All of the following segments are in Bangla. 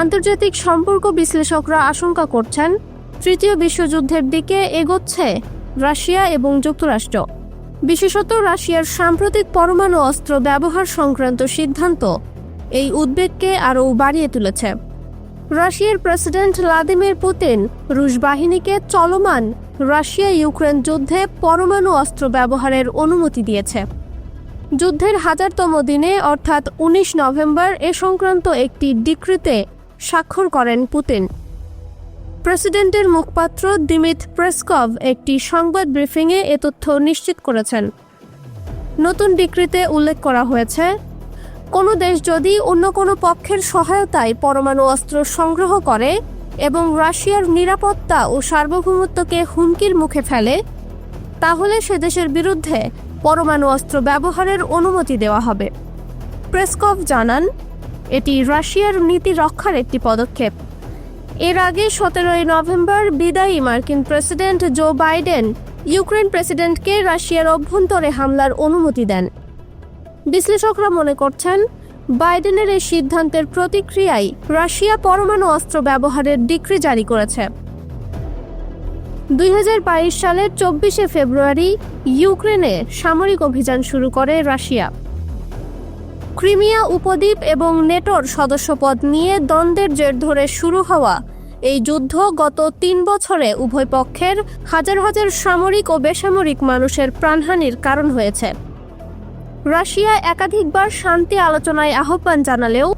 আন্তর্জাতিক সম্পর্ক বিশ্লেষকরা আশঙ্কা করছেন, তৃতীয় বিশ্বযুদ্ধের দিকে এগোচ্ছে রাশিয়া এবং যুক্তরাষ্ট্র। বিশেষত রাশিয়ার সাম্প্রতিক পরমাণু অস্ত্র ব্যবহার সংক্রান্ত সিদ্ধান্ত এই উদ্বেগকে আরও বাড়িয়ে তুলেছে। রাশিয়ার প্রেসিডেন্ট ভ্লাদিমির পুতিন রুশ বাহিনীকে চলমান রাশিয়া ইউক্রেন যুদ্ধে পরমাণু অস্ত্র ব্যবহারের অনুমতি দিয়েছে। যুদ্ধের হাজারতম দিনে, অর্থাৎ উনিশ নভেম্বর, এ সংক্রান্ত একটি ডিক্রিতে স্বাক্ষর করেন পুতিন। প্রেসিডেন্টের মুখপাত্র দিমিত প্রেসকভ একটি সংবাদ ব্রিফিংয়ে এ তথ্য নিশ্চিত করেছেন। নতুন ডিক্রিতে উল্লেখ করা হয়েছে, কোনো দেশ যদি অন্য কোনো পক্ষের সহায়তায় পরমাণু অস্ত্র সংগ্রহ করে এবং রাশিয়ার নিরাপত্তা ও সার্বভৌমত্বকে হুমকির মুখে ফেলে, তাহলে সে দেশের বিরুদ্ধে পরমাণু অস্ত্র ব্যবহারের অনুমতি দেওয়া হবে। প্রেসকভ জানান এটি রাশিয়ার নীতি রক্ষার একটি পদক্ষেপ। এর আগে সতেরোই নভেম্বর বিদায়ী মার্কিন প্রেসিডেন্ট জো বাইডেন ইউক্রেন প্রেসিডেন্টকে রাশিয়ার অভ্যন্তরে হামলার অনুমতি দেন। বিশ্লেষকরা মনে করছেন, বাইডেনের এই সিদ্ধান্তের প্রতিক্রিয়ায় রাশিয়া পরমাণু অস্ত্র ব্যবহারের ডিক্রি জারি করেছে। দুই হাজার বাইশ সালের চব্বিশে ফেব্রুয়ারি ইউক্রেনে সামরিক অভিযান শুরু করে রাশিয়া। ক্রিমিয়া উপদ্বীপ এবং নেটোর সদস্যপদ নিয়ে দ্বন্দ্বের জের ধরে শুরু হওয়া এই যুদ্ধ গত তিন বছরে উভয় পক্ষের হাজার হাজার সামরিক ও বেসামরিক মানুষের প্রাণহানির কারণ হয়েছে। রাশিয়া একাধিকবার শান্তি আলোচনায় আহ্বান জানালেও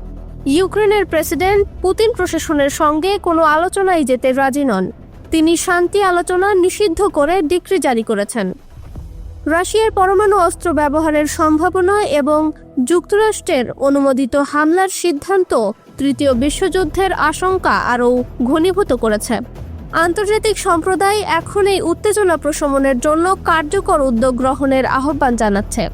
ইউক্রেনের প্রেসিডেন্ট পুতিন প্রশাসনের সঙ্গে কোনো আলোচনায় যেতে রাজি নন। তিনি শান্তি আলোচনা নিষিদ্ধ করে ডিক্রি জারি করেছেন। রাশিয়ার পরমাণু অস্ত্র ব্যবহারের সম্ভাবনা এবং যুক্তরাষ্ট্রের অনুমোদিত হামলার সিদ্ধান্ত তৃতীয় বিশ্বযুদ্ধের আশঙ্কা আরও ঘনীভূত করেছে। আন্তর্জাতিক সম্প্রদায় এখন এই উত্তেজনা প্রশমনের জন্য কার্যকর উদ্যোগ গ্রহণের আহ্বান জানাচ্ছে।